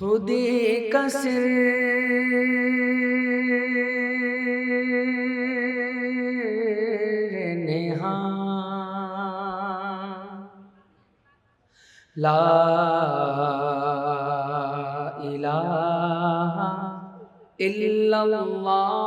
খুদি কসির নেহা লা ইলাহা ইল্লাল্লাহ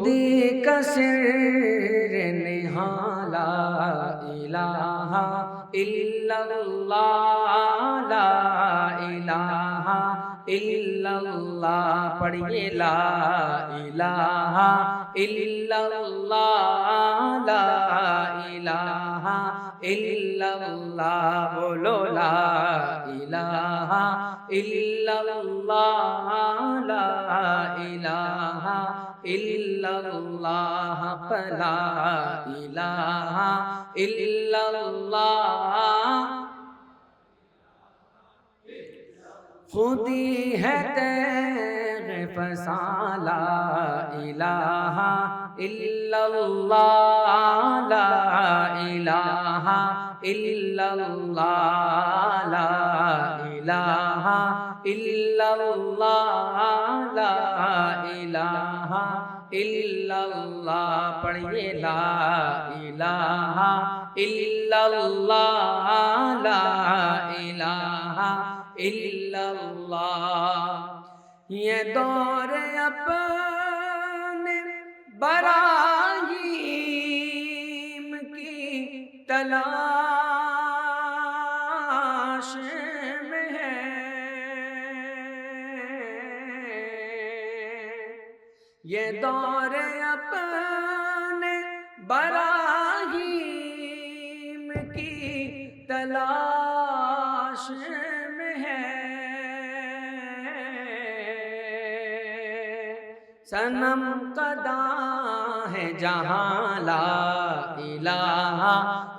খুদি কসির নিহালা ইলাহা ইল্লাল্লাহ, লা ইলাহা ইল্লাল্লাহ, পড়িয়ে লা ইলাহা ইল্লাল্লাহ, লা ইলাহা ইল্লাল্লাহ, বলো লা ইলাহা ইল্লাল্লাহ ইলাহা ইল্লাল্লাহ ফালা ইলাহা ইল্লাল্লাহ। খুদি হে তে ফসালা ইলাহা इलाहा इल्लल्लाह ला इलाहा इल्लल्लाह ला इलाहा इल्लल्लाह ला इलाहा इल्लल्लाह पढ़िए ला इलाहा इल्लल्लाह ला इलाहा इल्लल्लाह ये दौर अपने براہیم کی تلاش میں ہے۔ یہ دور اپنے براہیم کی تلاش सनम कदा है जहाँ ला इलाहा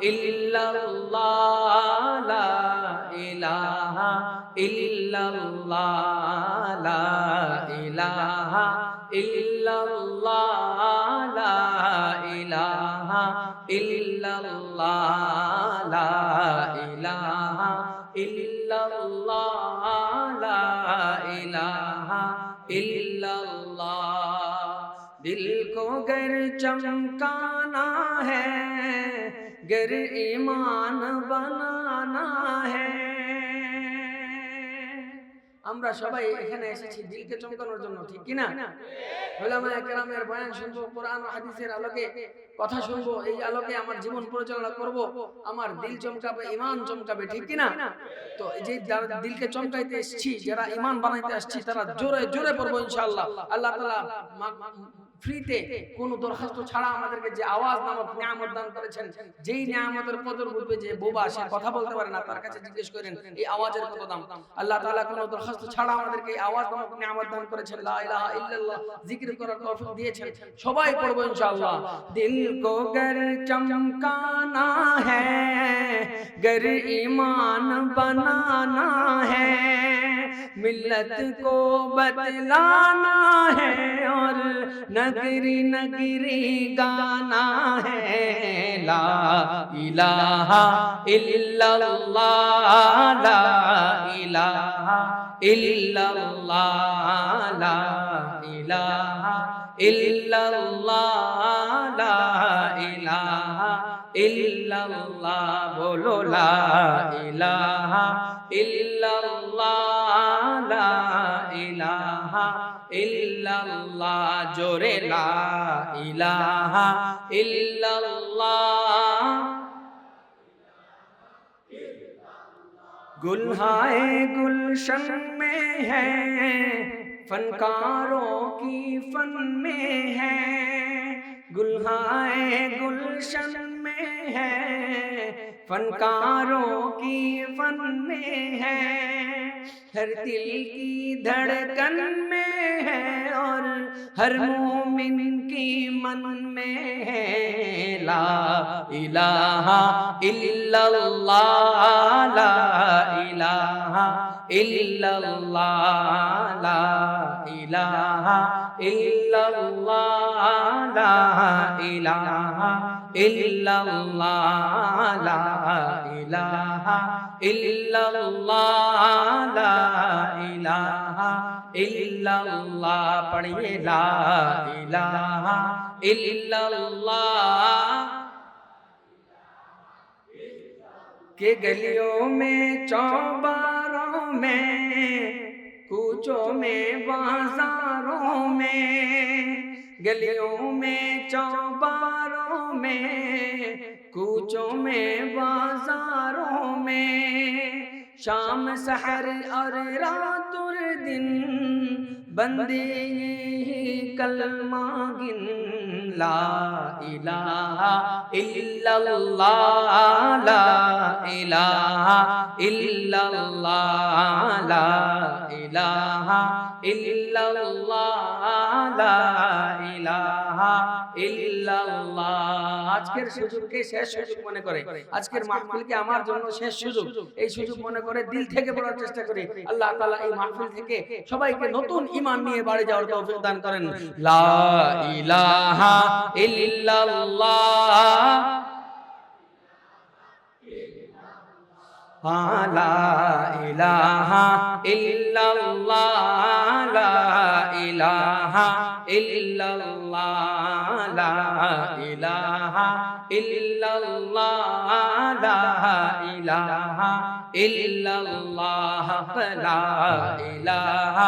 इल्लल्लाह ला इलाहा इल्लल्लाह ला इलाहा इल्लल्लाह ला इलाहा इल्लल्लाह ला इलाहा इल्लल्लाह ला इलाहा اللہ دل کو گر چمکانا ہے گر ایمان بنانا ہے۔ আমরা সবাই এখানে এসেছি দিলকে চমকানোর জন্য ঠিক কিনা? ওলামায়ে কেরামের বয়ান শুনব কোরআন ও হাদিসের আলোকে কথা শুনব এই আলোকে আমার জীবন পরিচালনা করব আমার দিল চমকাবে ইমান চমকাবে ঠিক কিনা? তো এই যে যারা দিলকে চমকাইতে এসেছি যারা ইমান বানাইতে আসছি তারা জোরে জোরে পড়ব ইনশাআল্লাহ। আল্লাহ তাআলা ফ্রিতে কোনো দরখাস্ত ছাড়া আমাদেরকে যে আওয়াজ নামক নিয়ামত দান করেছেন যেই নিয়ামতের কদর বুঝবে যে বোবা সে কথা বলতে পারে না তার কাছে জিজ্ঞেস করেন এই আওয়াজের কত দাম আল্লাহ তাআলা কোনো দরখাস্ত ছাড়া আমাদেরকে এই আওয়াজ নামক নিয়ামত দান করেছেন লা ইলাহা ইল্লাল্লাহ জিকির করার তৌফিক দিয়েছেন সবাই পড়বো ইনশাআল্লাহ দিল কো গর চমকানা হ্যায় गर ईमान बनाना है मिल्लत को बतलाना है और नगरी नगरी गाना है ला इलाहा इल्लल्लाह ला इलाहा इल्लल्लाह ला इलाहा इल्लल्लाह ला इलाहा इल्लल्लाह बोलो ला इलाहा اللہ گلہائے گلشن میں ہے فنکاروں کی فن میں ہے। گلہائے گلشن میں ہے۔ فنکاروں کی فن میں ہے۔ ہر دل کی دھڑکن میں ہے اور ہر مومن کی من میں ہے۔ لا الہ الا اللہ، لا الہ الا اللہ، لا الہ الا اللہ، لا الہ ইল্লাল্লাহ, লা ইলাহা ইল্লাল্লাহ, লা ইলাহা ইল্লাল্লাহ, পড়িয়ে লা ইলাহা ইল্লাল্লাহ। کہ گلیوں میں چوباروں میں کوچوں میں بازاروں میں गलियों में चौबारों में कूचों में बाजारों में शाम शहर और रात और दिन बंदे यही कलमा गिन ला इलाहा इल्लल्लाह ला इलाहा इल्लल्लाह ला इलाहा इल्लल्लाह লা ইলাহা ইল্লাল্লাহ। আজকের সুযোগকে শেষ সুযোগ মনে করে। আজকের মাহফিলকে আমার জন্য শেষ সুযোগ। এই সুযোগ মনে করে দিল থেকে পড়ার চেষ্টা করি। আল্লাহ তাআলা এই মাহফিল থেকে সবাইকে নতুন ঈমান নিয়ে বাড়ি যাওয়ার তৌফিক দান করেন। লা ইলাহা ইল্লাল্লাহ। লা ইলাহা ইল্লাল্লাহ। লা الہ الا اللہ لا الہ الا اللہ لا الہ الا اللہ لا الہ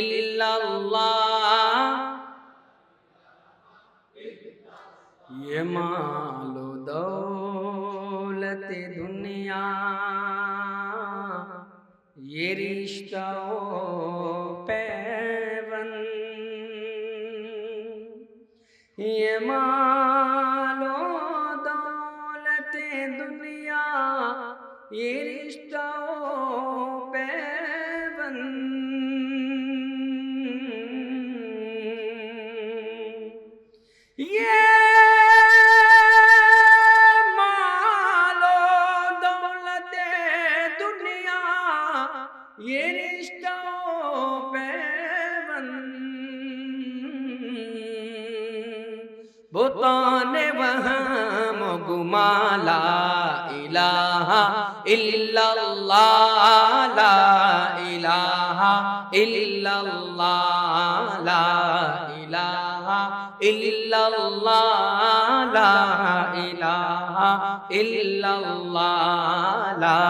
الا اللہ یہ مال و دولت دنیا، یہ رشتہ مال دولت دنیا یہ رشتوں یہ ইল্লাল্লাহ লা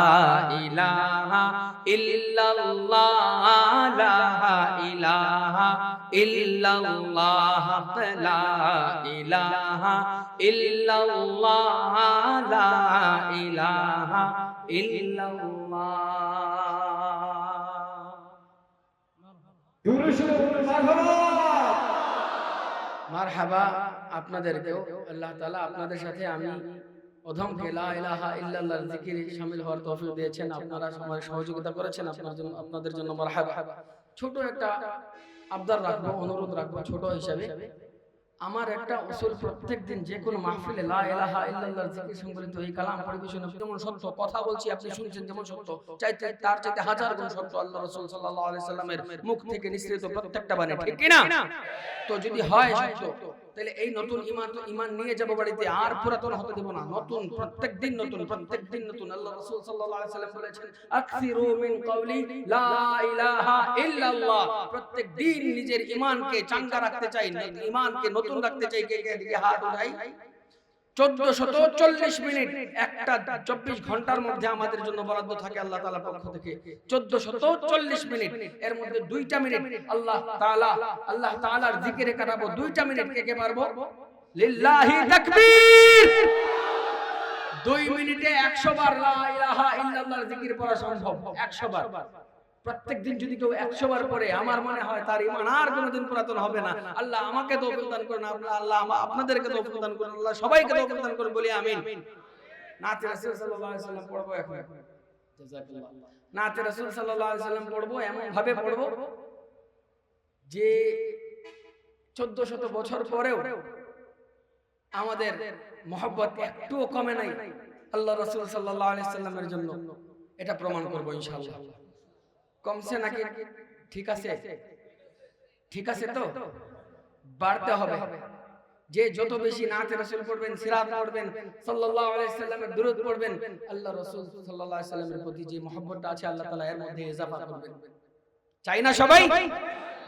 আপনাদেরকেও আল্লাহ তালা আপনাদের সাথে আমি আমার একটা উসুল প্রত্যেক দিন যে কোনো মাহফিলে কথা বলছি, আপনি শুনছেন যেমন সত্য তার চাইতে হাজার গুণ সত্য আল্লাহ সাল্লামের মুখ থেকে নিঃসৃত প্রত্যেকটা বাণী, ঠিক কি না তো যদি হয় সত্য তাহলে এই নতুন ইমান তো ইমান নিয়ে যাব বাড়িতে আর পুরাতন হতে দেব না নতুন প্রত্যেক দিন নতুন প্রত্যেক দিন নতুন আল্লাহ রাসূল সাল্লাল্লাহু আলাইহি সাল্লাম বলেছেন আকসিরু মিন কওলি লা ইলাহা ইল্লাল্লাহ প্রত্যেক দিন নিজের ঈমানকে চাঙ্গা রাখতে চাই ঈমানকে নতুন রাখতে চাই কে কে দিকে হাত উঠাই চোদ্দশত চল্লিশ মিনিট একটা চব্বিশ ঘণ্টার মধ্যে আমাদের জন্য বরাদ্দ থাকে আল্লাহ তালা পক্ষ থেকে চোদ্দশত চল্লিশ মিনিট এর মধ্যে দুইটা মিনিট আল্লাহ তালা আল্লাহ তালার জিকিরে কাটাবো দুইটা মিনিট কে কে পারব? লিল্লাহি তাকবীর! দুই মিনিটে একশো বার লা ইলাহা ইল্লাল্লাহর জিকির পড়া সম্ভব একশো বার। প্রত্যেক দিন যদি কেউ একশো বার পড়ে, আমার মনে হয় তার ইমান আর কোনোদিন পুরাতন হবে না। আল্লাহ আমাকে তো দান করুন আপনার আল্লাহ আপনাদেরকে তো দান করুন, আল্লাহ সবাইকে তো দান করুন, বলি নাতে রাসূল সাল্লাল্লাহু আলাইহি পড়ব এখন। রাসূল সাল্লাল্লাহু আলাইহি পড়ব এমন ভাবে পড়ব যে 1400 বছর পরেও আমাদের মহব্বত একটুও কমে নাই আল্লাহ রাসূল সাল্লাল্লাহু আলাইহি জন্য। এটা প্রমাণ করব ইনশাআল্লাহ। কমছে নাকি ঠিক আছে। ঠিক আছে তো? বাড়তে হবে। যে যত বেশি নাতে রসুল পড়বেন সিরাত পড়বেন সাল্লাল্লাহু আলাইহি সাল্লামের দুরূদ পড়বেন। আল্লাহ রাসূল সাল্লাল্লাহু আলাইহি সাল্লামের প্রতি যে মহব্বতটা আছে আল্লাহ তাআলা এর মধ্যে ইজাফা করবেন চাই না সবাই?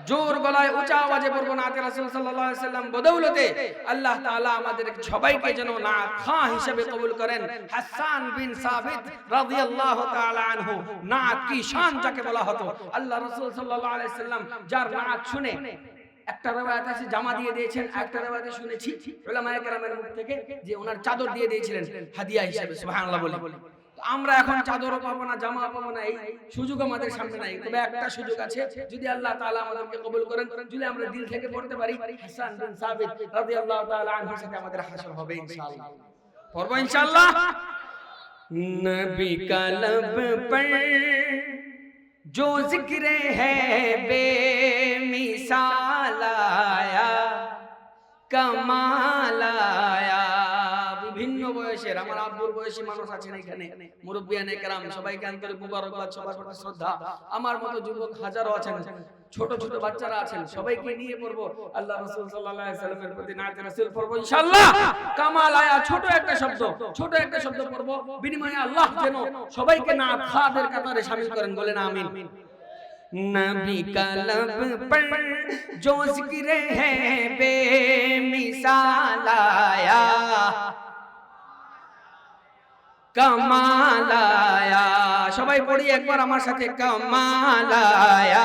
জোর গলায় উঁচা আওয়াজে পড়ব নাতে রাসূল সাল্লাল্লাহু আলাইহি সাল্লাম বদৌলতে আল্লাহ তাআলা আমাদের সবাইকে যেন না খাঁ হিসেবে কবুল করেন। হাসান বিন সাবিত রাদিয়াল্লাহু তাআলা আনহু, নাত কি শান যাকে বলা হতো। আল্লাহ রাসূল সাল্লাল্লাহু আলাইহি সাল্লাম যার নাত শুনে একটা রওয়ায়াত আছে, জামা দিয়ে দিয়েছেন একটা রওয়ায়াতে শুনেছি উলামায়ে কেরামের মুখ থেকে, যে ওনার চাদর দিয়ে দিয়েছিলেন, হাদিয়া হিসেবে, সুবহানাল্লাহ বলে। আমরা এখন চাদরও পাবো না জামা পাবো না এই সুযোগ আমাদের সামনে নাই তবে একটা সুযোগ আছে যদি আল্লাহ তাআলা আমাদেরকে কবুল করেন যদি আমরা দিল থেকে পড়তে পারি হাসান বিন সাবিত রাদিয়াল্লাহু তাআলা আনহুর সাথে আমাদের হাসর হবে ইনশাআল্লাহ পড়বো ইনশাআল্লাহ নবী का लब पर जो जिक्र है बेमिसाल आया कमाल आया বিভিন্ন বয়সের আমার আব্বুর বয়সী মানুষ আছেন এখানে মুরব্বিয়ানে কেরাম সবাইকে আন্তরিক মুবারকবাদ সবার প্রতি শ্রদ্ধা আমার মতো যুবক হাজারো আছেন ছোট ছোট বাচ্চারা আছেন সবাইকে নিয়ে পড়বো আল্লাহ রাসূল সাল্লাল্লাহু আলাইহি সাল্লামের প্রতি নাতে রাসূল পড়বো ইনশাআল্লাহ কামাল আয়া ছোট একটা শব্দ ছোট একটা শব্দ পড়বো বিনিময়ে আল্লাহ যেন সবাইকে না খাদের কাতারে শামিল করেন বলেন আমিন नबी का लब पर जो जिक्र है बेमिसाल आया কামালায়া। সবাই পড়ি একবার আমার সাথে কামালায়া।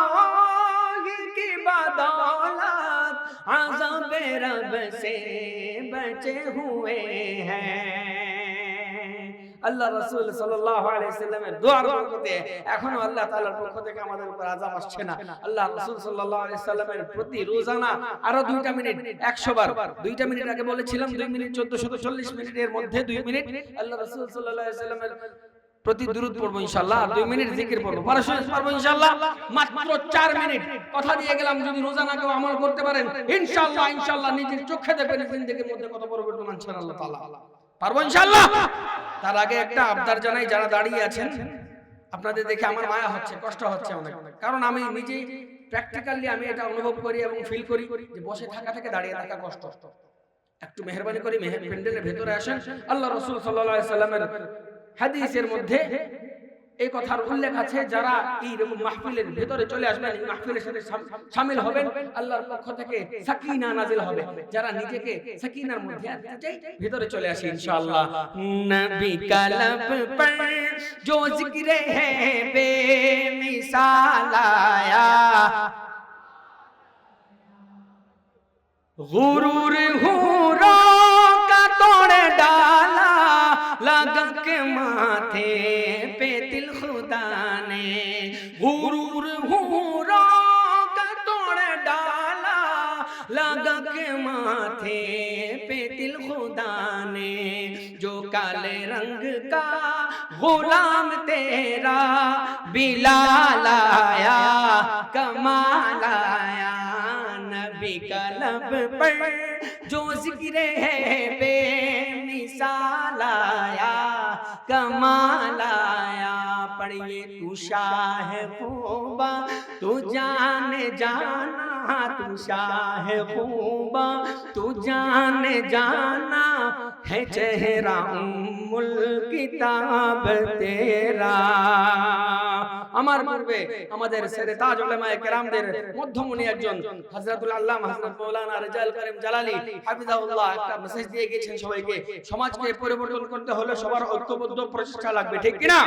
रब से बचे हुए हैं আল্লাহ রাসূল সাল্লাল্লাহু আলাইহি সাল্লামের দোয়ার বরকতে এখনো আল্লাহ তাআলার পক্ষ থেকে আমাদের উপর আযাব আসছে না আল্লাহ রাসূল সাল্লাল্লাহু আলাইহি সাল্লামের প্রতি রোজানা আরো দুইটা মিনিট 100 বার দুইটা মিনিট আগে বলেছিলাম 2 মিনিট 1440 মিনিটের মধ্যে 2 মিনিট আল্লাহ রাসূল সাল্লাল্লাহু আলাইহি সাল্লামের প্রতি দুরুদ পড়ব ইনশাআল্লাহ আর 2 মিনিট জিকির পড়ব। পারছ পারব ইনশাআল্লাহ মাত্র চার মিনিট। কথা দিয়ে গেলাম যদি রোজানা কেউ আমল করতে পারেন ইনশাল্লাহ ইনশাআল্লাহ নিজের চোখে দেখবেন জিন্দেগির মধ্যে কত পরিবর্তন আনছেন আল্লাহ তাআলা। পারব ইনশাআল্লাহ? তার আগে একটা আবদার জানাই যারা দাঁড়িয়ে আছেন আপনাদের দেখে আমার মায়া হচ্ছে কষ্ট হচ্ছে অনেক। কারণ আমি নিজেই প্র্যাকটিক্যালি আমি এটা অনুভব করি এবং ফিল করি যে বসে থাকা থেকে দাঁড়িয়ে থাকা কষ্ট। একটু মেহরবানি করে মেহের প্যান্ডেলের ভেতরে আসেন। আল্লাহ রসুল সাল্লাল্লাহু আলাইহি সাল্লামের হাদিসের মধ্যে এই কথার উল্লেখ আছে যারা এই রকম মাহফিলের ভেতরে চলে আসবেন এই মাহফিলের সাথে শামিল হবেন আল্লাহর পক্ষ থেকে সাকিনা নাজিল হবে যারা নিজেকে সাকিনার মধ্যে আনতে চাই ভেতরে চলে আসি ইনশাআল্লাহ নবী কালাব পর जो जिक्र है बेमिसाल आया गुरूर हूरों का तोड़ डाला لگا کے ماتھے پہ دل خدا نے غرور ہورا کا توڑ ڈالا۔ لگا کے ماتھے پہ دل خدا نے جو کالے رنگ کا غلام تیرا بلال آیا، کمال آیا۔ نبی کا لب پر جو ذکر ہے بے مثال آیا، کمال آیا۔ پڑھئے تو شاہ خوبا تو جان جانا۔ तू शाह खूबा तू जान जाना है चेहरा उम्मुल किताब तेरा আমার পূর্বে আমাদের সেরে তাজ উলামায়ে কেরামদের মধ্যমণি একজন হযরতুল আল্লামা হযরত মাওলানা রিজাল করিম জালালী হাফিজাহুল্লাহ একটা মেসেজ দিয়ে গেছেন সবাইকে সমাজকে পরিবর্তন করতে হলে সবার ঐক্যবদ্ধ প্রচেষ্টা লাগবে ঠিক কি না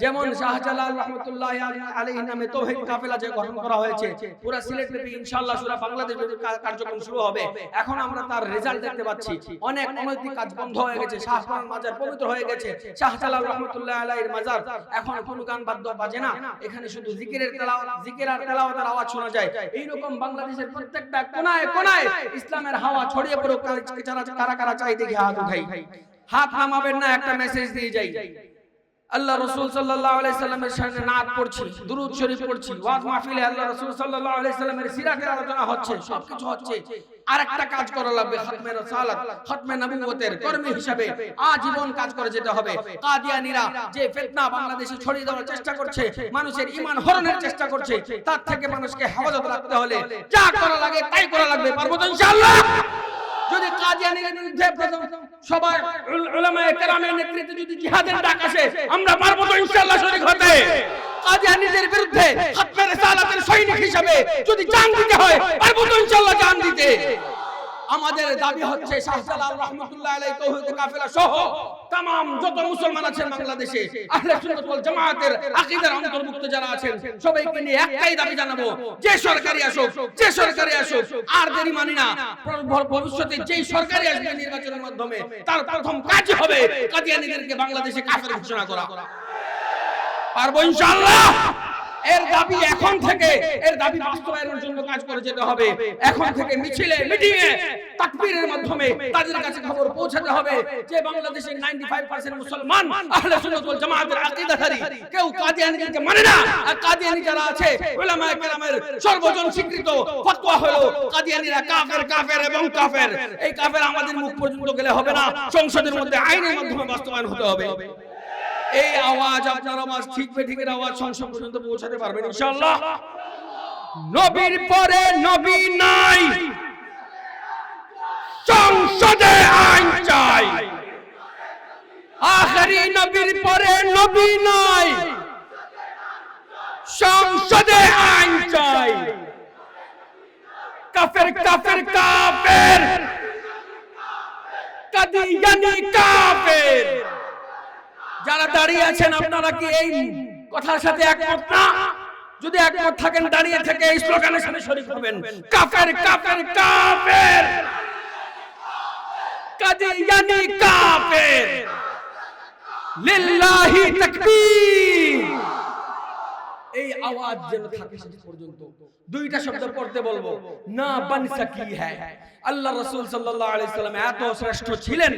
যেমন শাহজালাল রহমতুল্লাহ আলাইহি নামে তৌহিদ কাফেলা যে গঠন করা হয়েছে পুরো সিলেট ব্যাপী ইনশাআল্লাহ সুরা বাংলাদেশ ব্যাপী কার্যক্রম শুরু হবে। এখন আমরা তার রেজাল্ট দেখতে পাচ্ছি। অনেক অনৈতিক কাজ বন্ধ হয়ে গেছে। শাহজালাল মাজার পবিত্র হয়ে গেছে। শাহজালাল রহমতুল্লাহ আলাইহির মাজার। এখন কোনো গান বাদ্য বাজে না। এখানে শুধু জিকিরের তেলাওয়াত জিকির আর তেলাওয়াতের আওয়াজ শোনা যায়। এই রকম বাংলাদেশের প্রত্যেকটা কোনায় কোনায় ইসলামের হাওয়া ছড়িয়ে পড়ুক কারা কারা কারা চাই দেখি হাত উঠাই। হাত নামাবেন না একটা মেসেজ দিয়ে যাই আল্লাহ রসুল সাল্লাল্লাহু আলাইহি সাল্লামের সামনে নাত পড়ছি, দুরূদ শরীফ পড়ছি, ওয়াজ মাহফিলে আল্লাহ রসুল সাল্লাল্লাহু আলাইহি সাল্লামের সিরাতের আলোচনা হচ্ছে, সবকিছু হচ্ছে। আরেকটা কাজ করা লাগবে রাসালাত নবুয়তের কর্মী হিসাবে। আজীবন কাজ করে যেতে হবে। কাদিয়ানীরা যে বাংলাদেশে ছড়িয়ে দেওয়ার চেষ্টা করছে, মানুষের হরণের চেষ্টা করছে, তার থেকে মানুষকে হেফাজত রাখতে হলে যা করা লাগে তাই করা লাগবে, পারব তো ইনশাআল্লাহ? যদি কাদিয়ানির বিরুদ্ধে প্রথম সবাই উল- উলামায়ে কেরামের নেতৃত্বে যদি জিহাদের ডাক আসে আমরা পারব তো ইনশাআল্লাহ শরীক হতে। কাদিয়ানিদের বিরুদ্ধে খতমে রিসালাতের সৈনিক হিসেবে যদি জান দিতে হয় পারব তো ইনশাআল্লাহ জান দিতে। আমাদের দাবি হচ্ছে শাহজালাল রহমতুল্লাহ কাফেলা সহ যত মুসলমান আছেন বাংলাদেশে আহলে সুন্নাত ওয়াল জামাতের আকীদার অন্তর্ভুক্ত যারা আছেন সবাইকে নিয়ে একটাই দাবি জানাব যে সরকারি আসুক যে সরকারি আসুক আর দেরি মানি না। ভবিষ্যতে যেই সরকারি আসবে নির্বাচনের মাধ্যমে তার প্রথম কাজ হবে বাংলাদেশে কাফের ঘোষণা করা। পারব ইনশাআল্লাহ। এর দাবি এখন থেকে এর দাবি বাস্তবায়নের জন্য কাজ করে যেতে হবে। এখন থেকে মিছিলে মিটিং এ তাকবীরের মাধ্যমে তাদের কাছে খবর পৌঁছাতে হবে যে বাংলাদেশের 95% মুসলমান আহলে সুন্নাত ওয়াল জামাতের আকীদাধারী। কেউ কাদিয়ানীকে মানে না। আর কাদিয়ানী যারা আছে উলামায়ে কেরামের সর্বজন স্বীকৃত ফতোয়া হলো কাদিয়ানীরা কাফের কাফের এবং কাফের। এই কাফের আমাদের মুখ পর্যন্ত গেলে হবে না। সংসদের মধ্যে আইনের মাধ্যমে বাস্তবায়ন হতে হবে। এই আওয়াজ আপনার আওয়াজ ঠিক বেঠিকের আওয়াজ সংসদ পর্যন্ত পৌঁছাতে পারবেন, ইনশাআল্লাহ। নবীর পরে নবী নাই। সংসদে আইন চাই। আখরি নবীর পরে নবী নাই। সংসদে আইন চাই। কাফের কাফের কাফের। কাদিয়ানি কাফের যারা দাঁড়িয়ে আছেন, আপনারা কি এই কথার সাথে একমত না? যদি একমত থাকেন, দাঁড়িয়ে থেকে এই স্লোগানের সাথে শরীক হবেন। কাফের কাফের কাফের। কাফের। লিল্লাহি তাকবীর। এই আওয়াজ যেন থাকে শেষ পর্যন্ত। দুইটা শব্দ পড়তে বলব না বন সকি হ্যায়। আল্লাহ রাসূল সাল্লাল্লাহু আলাইহি সাল্লাম এত শ্রেষ্ঠ ছিলেন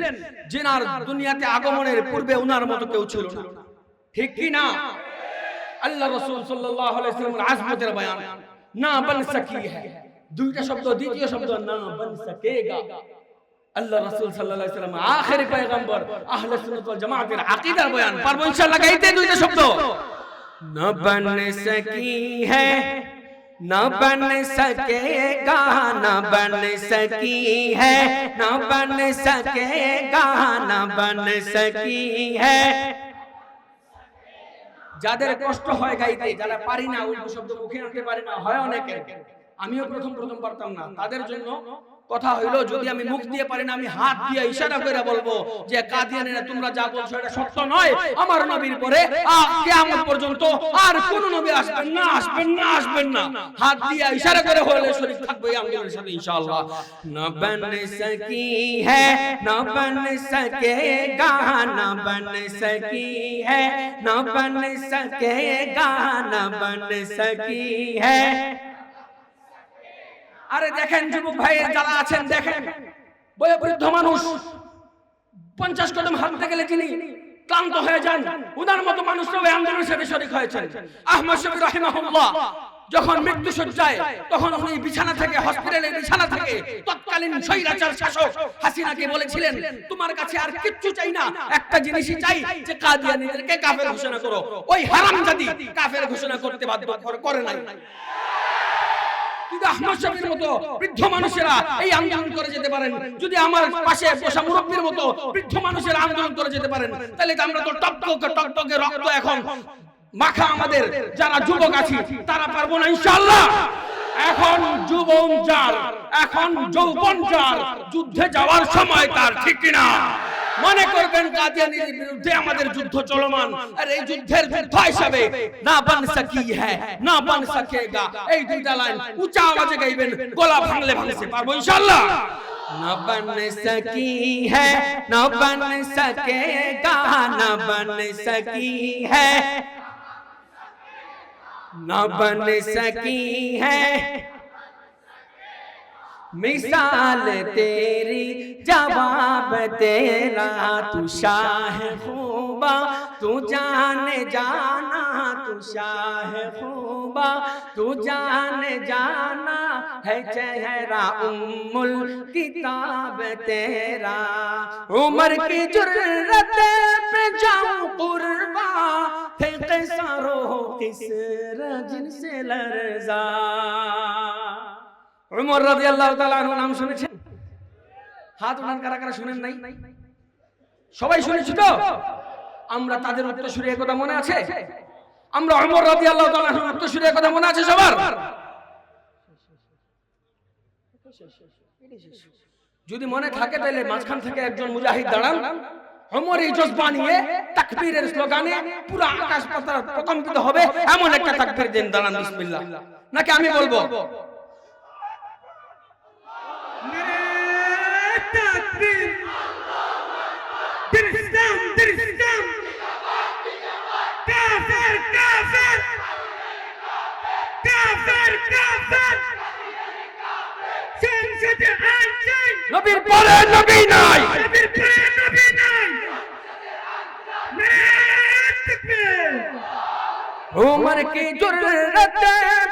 যিনার দুনিয়াতে আগমনের পূর্বে উনার মতো কেউ ছিল না। ঠিক কি না? আল্লাহ রাসূল সাল্লাল্লাহু আলাইহি সাল্লামের আজমতের বয়ান না বন সকি হ্যায়। দুইটা শব্দ দ্বিতীয় শব্দ না বন সকেগা আল্লাহ রাসূল সাল্লাল্লাহু আলাইহি সাল্লাম আখেরি পয়গম্বর আহলে সুন্নাত ওয়াল জামাতের আকীদার বয়ান পারব ইনশাআল্লাহ গাইতে দুইটা শব্দ। نہ بن سکی ہے، نہ بن سکے گا، نہ بن سکی ہے، نہ بن سکے گا، نہ بن سکی ہے۔ যাদের কষ্ট হয় গাইতে، যারা পারি না ওই শব্দ মুখে আনতে পারে না، হয় অনেকে। আমিও প্রথম جائے پا نہ تادر جنگو কথা হইল, যদি আমি মুখ দিয়ে পারি না, আমি হাত দিয়ে ইশারা করে বলব যে, কাদিয়ানিরা, তোমরা যা বলছো এটা সত্য নয়। আমার নবীর পরে কিয়ামত পর্যন্ত আর কোন নবী আসবেন না আসবেন না আসবেন না। হাত দিয়ে ইশারা করে হলে শরীর থাকবে আঙ্গুলের সাথে ইনশাআল্লাহ। না বন সকি হে না বন সকেগা না বন সকি হে না বন সকেগা না বন সকি হে। আরে দেখেন যুবক ভাই, যারা আছেন দেখেন। বৃদ্ধ মানুষ। পঞ্চাশ কদম হাঁটতে গেলে যিনি ক্লান্ত হয়ে যান। উনার মতো মানুষরাও আন্দোলনের সাথে শরিক হয়েছেন। আহমদ শফি রাহিমাহুল্লাহ যখন মৃত্যু সজ্জায় তখন উনি বিছানা থেকে, হসপিটালের বিছানা থেকে তৎকালীন স্বৈরাচার শাসক হাসিনাকে বলেছিলেন, তোমার কাছে আর কিচ্ছু চাই না, একটা জিনিসই চাই, যে কাদিয়ানীদেরকে কাফের ঘোষণা করো। ওই হারামজাদি কাফের ঘোষণা করতে বাধ্য করে নাই। যদি আহমদ শফির মতো বৃদ্ধ মানুষেরা এই আন্দোলন করে যেতে পারেন। যদি আমার পাশে বসা মুরব্বীর মতো বৃদ্ধ মানুষেরা আন্দোলন করে যেতে পারেন। তাহলে আমরা তো টকটকে টকটকে রক্ত এখন মাখা আমাদের যারা যুবক আছি তারা পারব না ইনশাআল্লাহ। এখন যুবন যার এখন যৌবন যার যুদ্ধে যাওয়ার সময় তার ঠিক কিনা? মনে করবেন কাদিয়ানির বিরুদ্ধে আমাদের যুদ্ধ চলমান আর এই যুদ্ধের যুদ্ধ হিসাবে না বান সকি হ্যায় না বান সকেগা এই দুইটা লাইন উঁচা আওয়াজে গাইবেন গলা ভাঙলে ভাঙছে পারবো ইনশাআল্লাহ نہ بن سکی ہے نہ بن سکے گا نہ بن سکی ہے نہ بن سکی ہے مثال تیری، جواب تیرا، تو شاہ خوبا تو جان جانا، تو شاہ خوبا تو جان جانا ہے چہرہ ام الکتاب تیرا۔ عمر کی جرت پہ جاؤں قربا پھینک سارو کس رجن سے لرزا۔ রাদিয়াল্লাহু তাআলা আনহু নাম শুনেছেন? হাত উঠান, কারা কারা শুনেন নাই? সবাই শুনেছি তো? আমরা তাদের উত্তরসূরি এর কথা মনে আছে? আমরা উমর রাদিয়াল্লাহু তাআলা আনহুর উত্তরসূরি এর কথা মনে আছে সবার? যদি মনে থাকে তাহলে মাঝখান থেকে একজন মুজাহিদ দাঁড়ান। ওমর এই জজবা নিয়ে তাকবীরের স্লোগানে পুরো আকাশ পাতাল প্রকম্পিত হবে। এমন একটা তাকবীর দেন, দাঁড়ান, বিসমিল্লাহ। নাকি আমি বলব? Din İslam. Kafir, kafir. Kafir, kafir. Sen şedi erken. নবীর পরে নবী নাই nay. Ne takbir.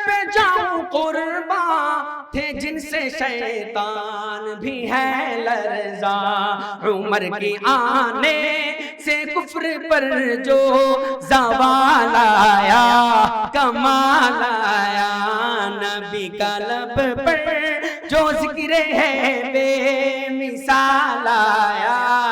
پہ جاؤں قربا تھے جن سے شیطان بھی ہے لرزا عمر کی آنے سے کفر پر جو زوال آیا، کمال آیا۔ نبی کا لب پر جو ذکر ہے، بے مثال آیا۔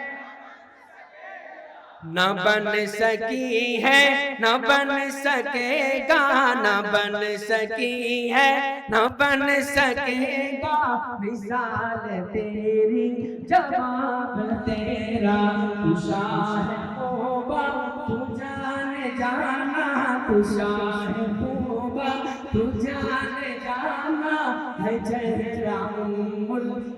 نہ بن سکی ہے، نہ بن سکے گا، نہ بن سکی ہے، نہ بن سکے گا۔ مثال تیری، جواب تیرا۔ خوشاہ ہوبا، تو جان جانا۔ خوشاہ ہوبا، تو جان جانا۔ ہے جہرا ملک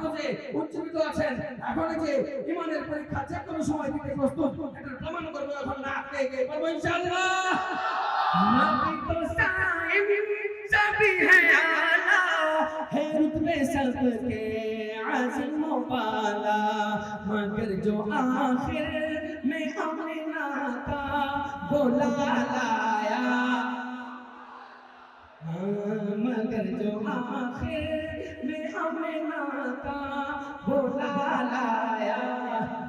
এখনো যে উজ্জীবিত আছেন এখনো যে ইমানের পরীক্ষা যে কোনো সময় দিতে প্রস্তুত এটা প্রমাণ করবো এখন না আটকে গিয়ে পারবো ইনশাআল্লাহ नबी तो साहिब सभी है आला है रुतबे सबके आज़म वाला मगर जो आखिर में अमीना का बोला लाया हाँ, मगर जो आखिर में अमीना का बोला लाया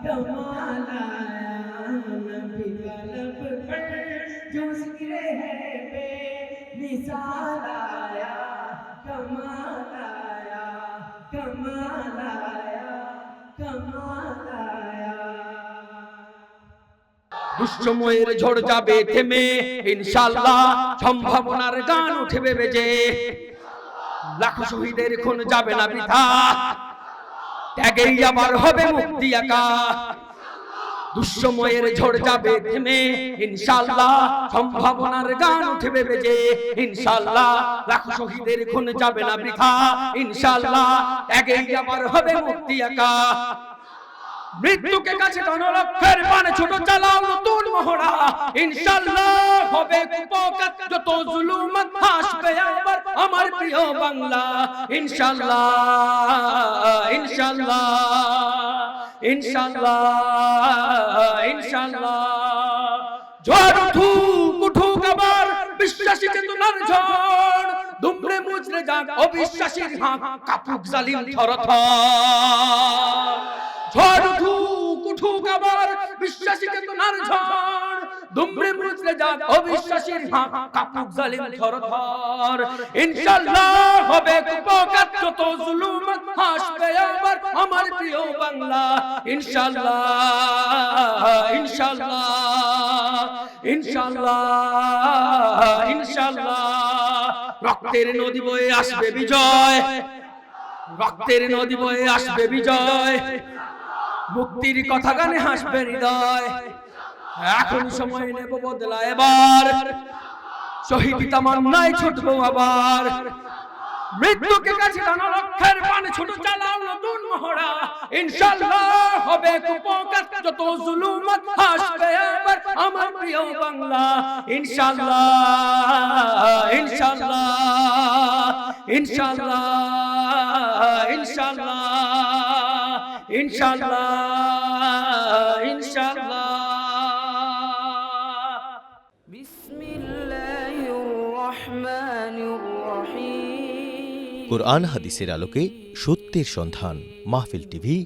कमाल आया नबी का लब पर जो जिक्र है बे मिसाल आया कमाल आया कमाल आया দুঃসময়ের ঝড় যাবে থেমে, ইনশাআল্লাহ সম্ভাবনার গান উঠবে বেজে। লাখো শহীদের খুন যাবে না বৃথা। ত্যাগেই আবার হবে মুক্তি একা। দুঃসময়ের ঝড় যাবে থেমে, ইনশাআল্লাহ সম্ভাবনার গান উঠবে বেজে। ইনশাআল্লাহ লাখো শহীদের খুন যাবে না বৃথা। ইনশাআল্লাহ ত্যাগেই আবার হবে মুক্তি একা। মৃত্যুকে কাছে কোন লক্ষ্যের মানে ছোট চালাও নতুন মহড়া। ইনশাআল্লাহ হবে কুপকাত, যত জুলুমত হাসবে আবার আমার প্রিয় বাংলা। ইনশাআল্লাহ ইনশাআল্লাহ ইনশাআল্লাহ ইনশাআল্লাহ। ঝড় উঠুক উঠুক আবার বিশ্বাসী চেতনার ঝড়। দুমড়ে মুচড়ে যাক অবিশ্বাসীর হাত কাপুক জালিম থরথর। যাক হবে আমার প্রিয় বাংলা। ইনশাআল্লাহ ইনশাআল্লাহ ইনশাআল্লাহ ইনশাআল্লাহ। রক্তের নদী বয়ে আসবে বিজয়। রক্তের নদী বয়ে আসবে বিজয়। মুক্তির কথা গানে হাসবে হৃদয়। এখন সময় নেব বদলা এবার শহীদ তামান্নায় ছুটবো আবার। মৃত্যুকে কাছে টানা লক্ষ্যের পানে ছোট চালাও নতুন মহড়া। ইনশাআল্লাহ হবে কুপকাত যত জুলুমত হাসবে এবার আমার প্রিয় বাংলা। ইনশাআল্লাহ ইনশাআল্লাহ ইনশাআল্লাহ ইনশাআল্লাহ ইনশাল্লাহ ইনশাল্লাহ কোরআন হাদিসের আলোকে সত্যের সন্ধান মাহফিল টিভি